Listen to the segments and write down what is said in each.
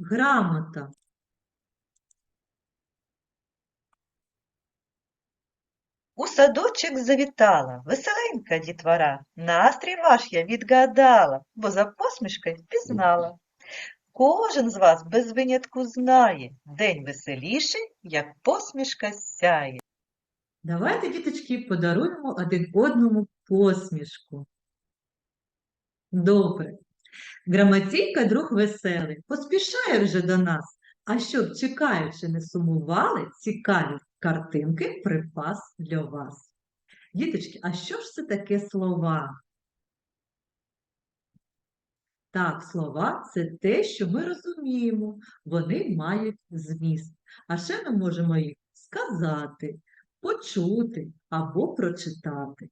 Грамота. У садочок завітала веселенька дітвора. Настрій ваш я відгадала, бо за посмішкою впізнала. Кожен з вас без винятку знає, день веселіший, як посмішка сяє. Давайте, діточки, подаруємо один одному посмішку. Добре. Грамотійка друг веселий, поспішає вже до нас. А щоб, чекаючи, не сумували, цікаві картинки припас для вас. Діточки, а що ж це таке слова? Так, слова це те, що ми розуміємо, вони мають зміст. А ще ми можемо їх сказати, почути або прочитати.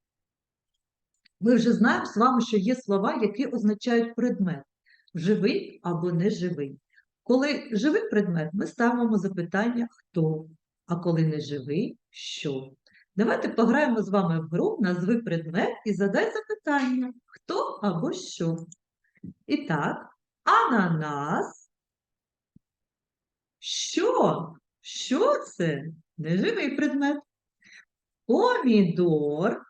Ми вже знаємо з вами, що є слова, які означають предмет живий або неживий. Коли живий предмет, ми ставимо запитання хто, а коли неживий що. Давайте пограємо з вами в гру назви предмет і задай запитання хто або що. І так, ананас. Що? Що це? Неживий предмет. Помідор.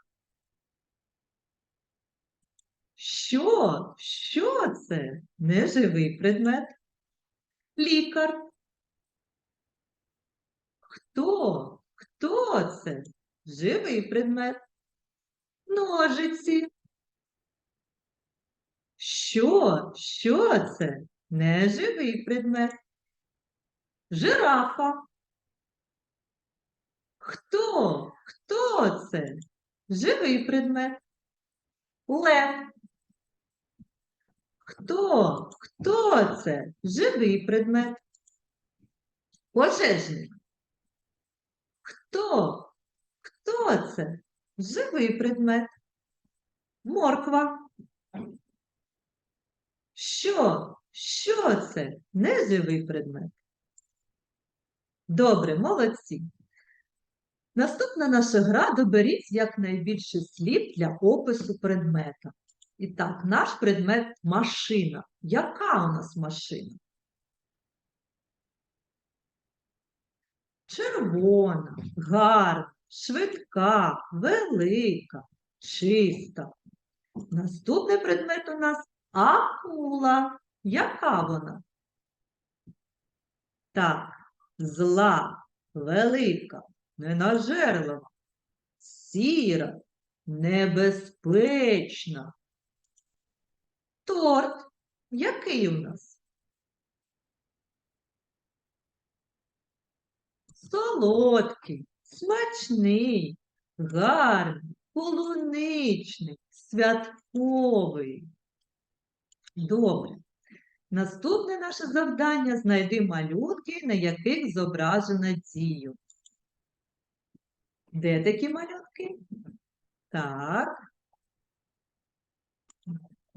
Що? Що це? Неживий предмет. Лікар. Хто? Хто це? Живий предмет. Ножиці. Що? Що це? Неживий предмет. Жирафа. Хто? Хто це? Живий предмет. Лев. Хто? Хто це? Живий предмет. Пожежник. Хто? Хто це? Живий предмет. Морква. Що? Що це? Неживий предмет. Добре, молодці. Наступна наша гра доберіть якнайбільше слів для опису предмета. І так, наш предмет машина. Яка у нас машина? Червона, гарна, швидка, велика, чиста. Наступний предмет у нас акула. Яка вона? Так, зла, велика, ненажерлива, сіра, небезпечна. Торт. Який у нас? Солодкий, смачний, гарний, полуничний, святковий. Добре. Наступне наше завдання знайди малюнки, на яких зображено дію. Де такі малюнки? Так.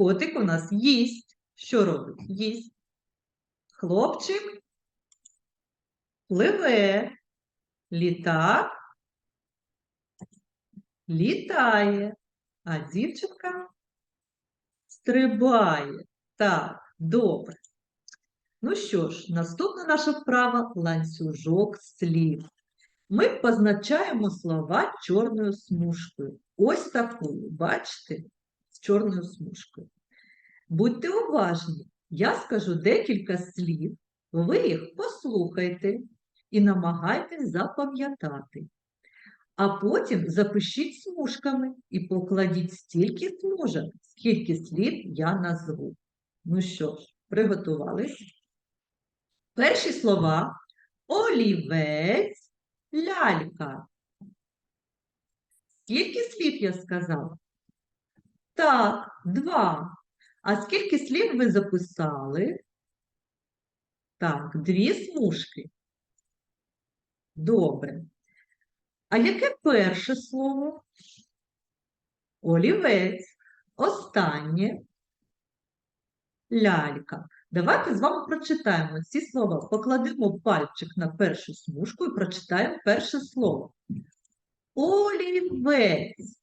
Котик у нас їсть. Що робить? Їсть. Хлопчик пливе. Літак літає, а дівчинка стрибає. Так, добре. Ну що ж, наступна наша вправа ланцюжок слів. Ми позначаємо слова чорною смужкою. Ось такою, бачите, чорною смужкою. Будьте уважні, я скажу декілька слів, ви їх послухайте і намагайтесь запам'ятати. А потім запишіть смужками і покладіть стільки смужок, скільки слів я назву. Ну що ж, приготувались? Перші слова олівець, лялька. Скільки слів я сказала? Так, два. А скільки слів ви записали? Так, дві смужки. Добре. А яке перше слово? Олівець. Останнє лялька. Давайте з вами прочитаємо ці слова. Покладемо пальчик на першу смужку і прочитаємо перше слово. Олівець.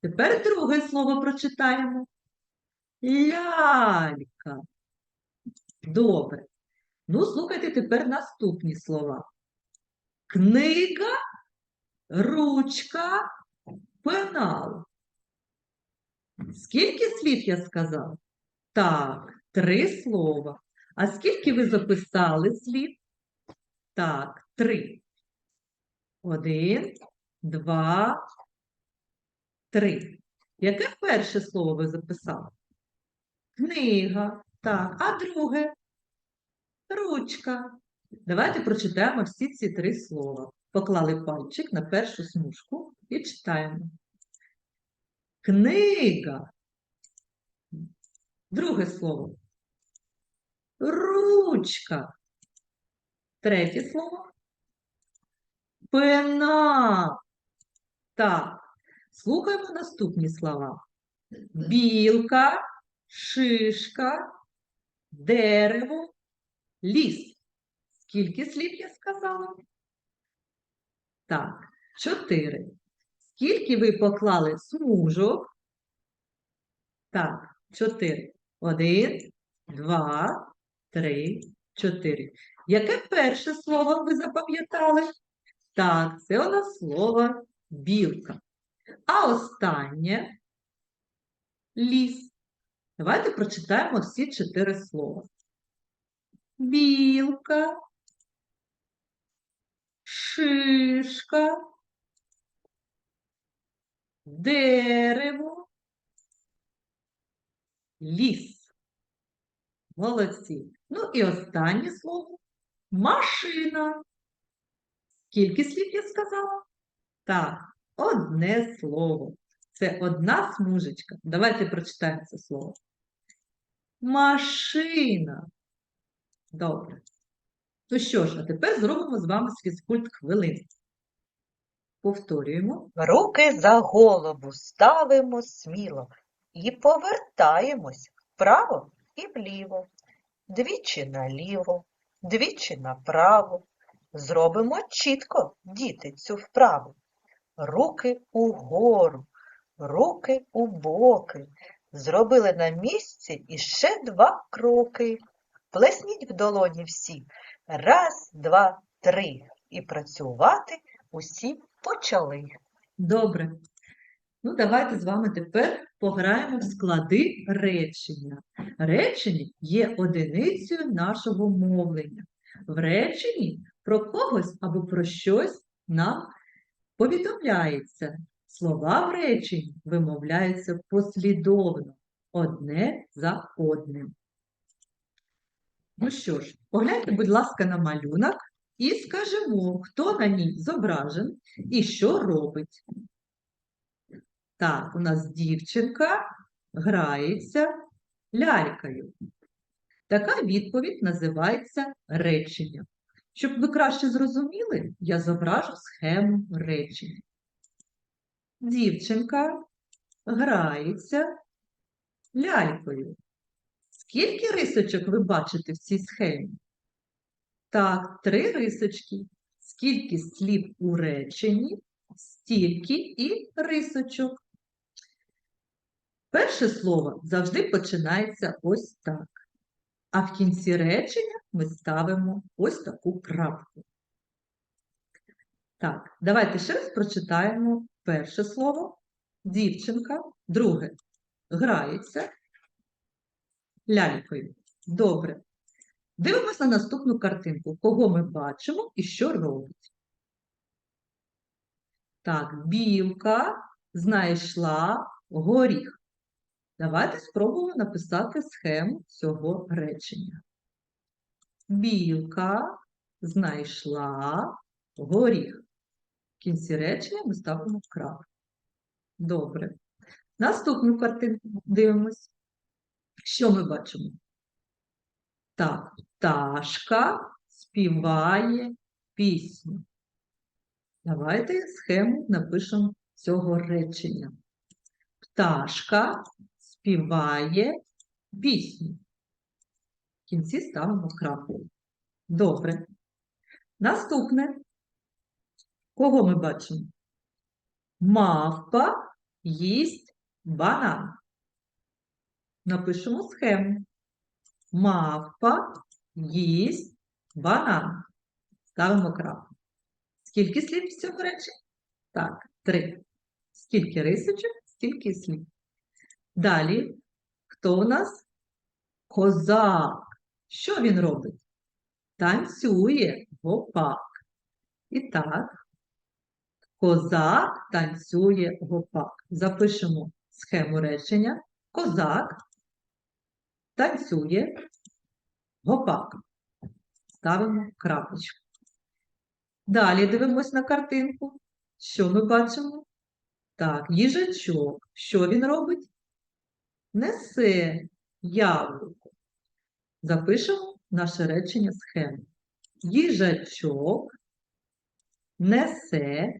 Тепер друге слово прочитаємо. Лялька. Добре. Ну, слухайте тепер наступні слова. Книга, ручка, пенал. Скільки слів я сказав? Так, три слова. А скільки ви записали слів? Так, три. Один, два, три. Яке перше слово ви записали? Книга. Так, а друге? Ручка. Давайте прочитаємо всі ці три слова. Поклали пальчик на першу смужку і читаємо. Книга. Друге слово. Ручка. Третє слово. Пена. Так. Слухаємо наступні слова. Білка, шишка, дерево, ліс. Скільки слів я сказала? Так, чотири. Скільки ви поклали смужок? Так, чотири. Один, два, три, чотири. Яке перше слово ви запам'ятали? Так, це у нас слово білка. А останнє ліс. Давайте прочитаємо всі чотири слова. Білка, шишка, дерево, ліс. Молодці. Ну і останнє слово машина. Скільки слів я сказала? Так, одне слово. Це одна смужечка. Давайте прочитаємо це слово. Машина. Добре. Ну що ж, а тепер зробимо з вами фізкульт хвилин. Повторюємо. Руки за голову ставимо сміло і повертаємось вправо і вліво, двічі наліво, двічі направо. Зробимо чітко, діти, цю вправу. Руки угору, руки у боки. Зробили на місці іще два кроки. Плесніть в долоні всі. Раз, два, три. І працювати усі почали. Добре. Ну, давайте з вами тепер пограємо в склади речення. Речення є одиницею нашого мовлення. В реченні про когось або про щось нам повідомляється. Слова в реченні вимовляються послідовно, одне за одним. Ну що ж, погляньте, будь ласка, на малюнок і скажемо, хто на ній зображен і що робить. Так, у нас дівчинка грається лялькою. Така відповідь називається речення. Щоб ви краще зрозуміли, я зображу схему речення. Дівчинка грається лялькою. Скільки рисочок ви бачите в цій схемі? Так, три рисочки. Скільки слів у реченні, стільки і рисочок. Перше слово завжди починається ось так. А в кінці речення ми ставимо ось таку крапку. Так, давайте ще раз прочитаємо перше слово дівчинка, друге грається лялькою. Добре. Дивимося на наступну картинку. Кого ми бачимо і що робить. Так, білка знайшла горіх. Давайте спробуємо написати схему цього речення. Білка знайшла горіх. В кінці речення ми ставимо крапку. Добре. Наступну картинку дивимось. Що ми бачимо? Так, пташка співає пісню. Давайте схему напишемо цього речення. Пташка співає пісню. В кінці ставимо крапку. Добре. Наступне. Кого ми бачимо? Мавпа їсть банан. Напишемо схему. Мавпа їсть Банан. Ставимо крапку. Скільки слів в цьому реченні? Так, три. Скільки рисочок, стільки слів. Далі, хто у нас? Козак. Що він робить? Танцює гопак. І так, козак танцює гопак. Запишемо схему речення. Козак танцює гопак. Ставимо крапочку. Далі дивимось на картинку. Що ми бачимо? Так, їжачок. Що він робить? Несе яблуко. Запишемо наше речення схему. Їжачок несе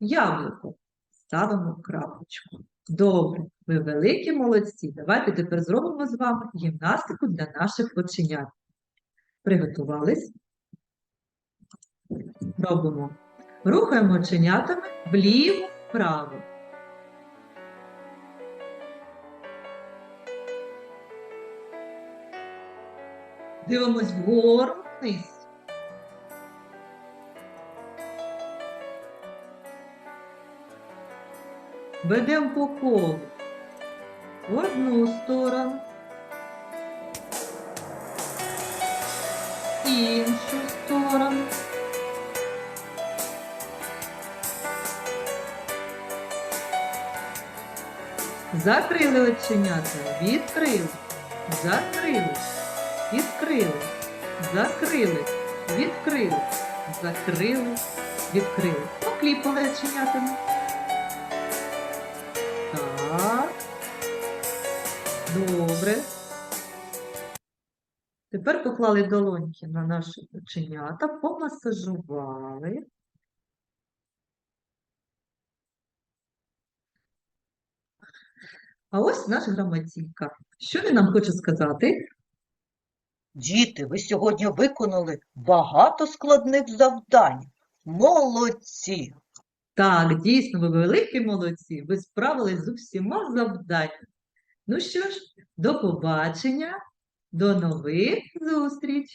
яблуко. Ставимо крапочку. Добре, ви великі молодці. Давайте тепер зробимо з вами гімнастику для наших оченят. Приготувались? Робимо. Рухаємо оченятами вліво, Дивимось вгору, вниз. Ведемо по колу. В одну сторону. Іншу сторону. Закрили оченята, відкрили, закрили, відкрили, закрили, відкрили, закрили, відкрили. Покліпали оченятами. Так. Добре. Тепер поклали долоньки на наші оченята, помасажували. А ось наш граматійка. Що він нам хоче сказати? Діти, ви сьогодні виконали багато складних завдань. Молодці! Так, дійсно, ви великі молодці, ви справились з усіма завданнями. Ну що ж, до побачення, до нових зустріч!